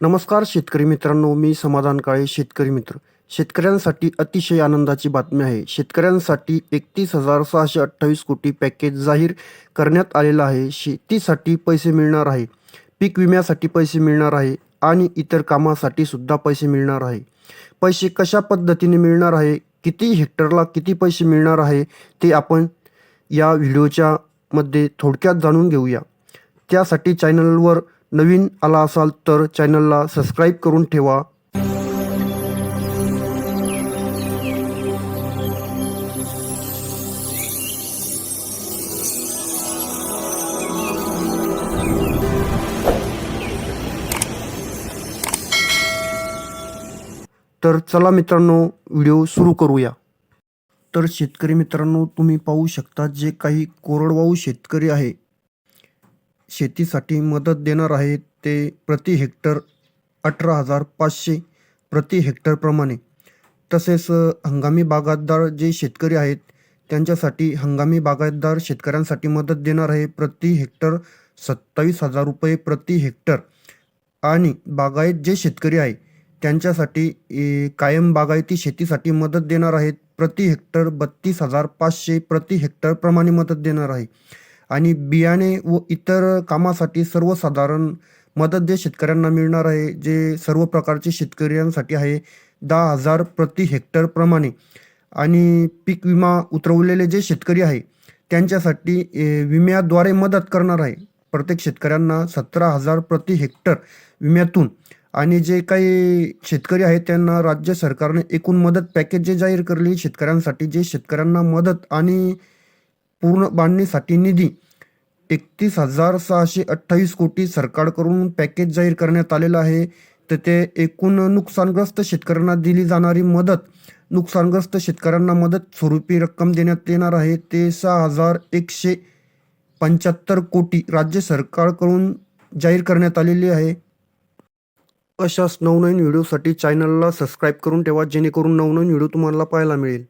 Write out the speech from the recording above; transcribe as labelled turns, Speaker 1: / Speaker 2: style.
Speaker 1: नमस्कार शेतकरी मित्रांनो मी समाधान काळे शेतकरी मित्र. शेतकऱ्यांसाठी अतिशय आनंदाची बातमी आहे. शेतकऱ्यांसाठी एकतीस हजार सहाशे अठ्ठावीस कोटी पॅकेज जाहीर करण्यात आलेलं आहे. शेतीसाठी पैसे मिळणार आहे. पीक विम्यासाठी पैसे मिळणार आहे आणि इतर कामासाठी सुद्धा पैसे मिळणार आहे. पैसे कशा पद्धतीने मिळणार आहे? किती हेक्टरला किती पैसे मिळणार आहे? ते आपण या व्हिडिओच्या मध्ये थोडक्यात जाणून घेऊया. त्यासाठी चॅनलवर नवीन आला असाल तर चॅनलला सबस्क्राईब करून ठेवा. तर चला मित्रांनो व्हिडिओ सुरू करूया. तर शेतकरी मित्रांनो तुम्ही पाहू शकता जे काही कोरडवाहू शेतकरी आहे शेतीसाठी मदत देणार आहे. ते प्रति हेक्टर अठरा हजार पाचशे प्रति हेक्टरप्रमाणे तसेच हंगामी बागायतदार जे शेतकरी आहेत त्यांच्यासाठी हंगामी बागायतदार शेतकऱ्यांसाठी मदत देणार आहे. प्रति हेक्टर सत्तावीस हजार रुपये प्रति हेक्टर. आणि बागायत जे शेतकरी आहे त्यांच्यासाठी ए, कायम बागायती शेतीसाठी मदत देणार आहेत. प्रति हेक्टर बत्तीस हजार पाचशे प्रति हेक्टरप्रमाणे मदत देणार आहे. आणि बियाणे व इतर कामासाठी सर्वसाधारण मदत जे शेतकऱ्यांना मिळणार आहे जे सर्व प्रकारचे शेतकऱ्यांसाठी आहे दहा हजार प्रति हेक्टरप्रमाणे आणि पीक विमा उतरवलेले जे शेतकरी आहे त्यांच्यासाठी ए, विम्याद्वारे मदत करणार आहे. प्रत्येक शेतकऱ्यांना सतरा हजार प्रति हेक्टर विम्यातून. आणि जे काही शेतकरी आहेत त्यांना राज्य सरकारने एकूण मदत पॅकेज जे जाहीर करले शेतकऱ्यांसाठी जे शेतकऱ्यांना मदत आणि पूर्ण बांधणीसाठी निधी. एकतीस हजार सहाशे अठ्ठावीस कोटी सरकारकडून पॅकेज जाहीर करण्यात आलेलं आहे. तर ते एकूण नुकसानग्रस्त शेतकऱ्यांना दिली जाणारी मदत. नुकसानग्रस्त शेतकऱ्यांना मदत स्वरूपी रक्कम देण्यात येणार आहे. ते सहा हजार एकशे पंच्याहत्तर कोटी राज्य सरकारकडून जाहीर करण्यात आलेली आहे. अशाच नवनवीन व्हिडिओसाठी चॅनलला सबस्क्राईब करून ठेवा जेणेकरून नवनवीन व्हिडिओ तुम्हाला पाहायला मिळेल.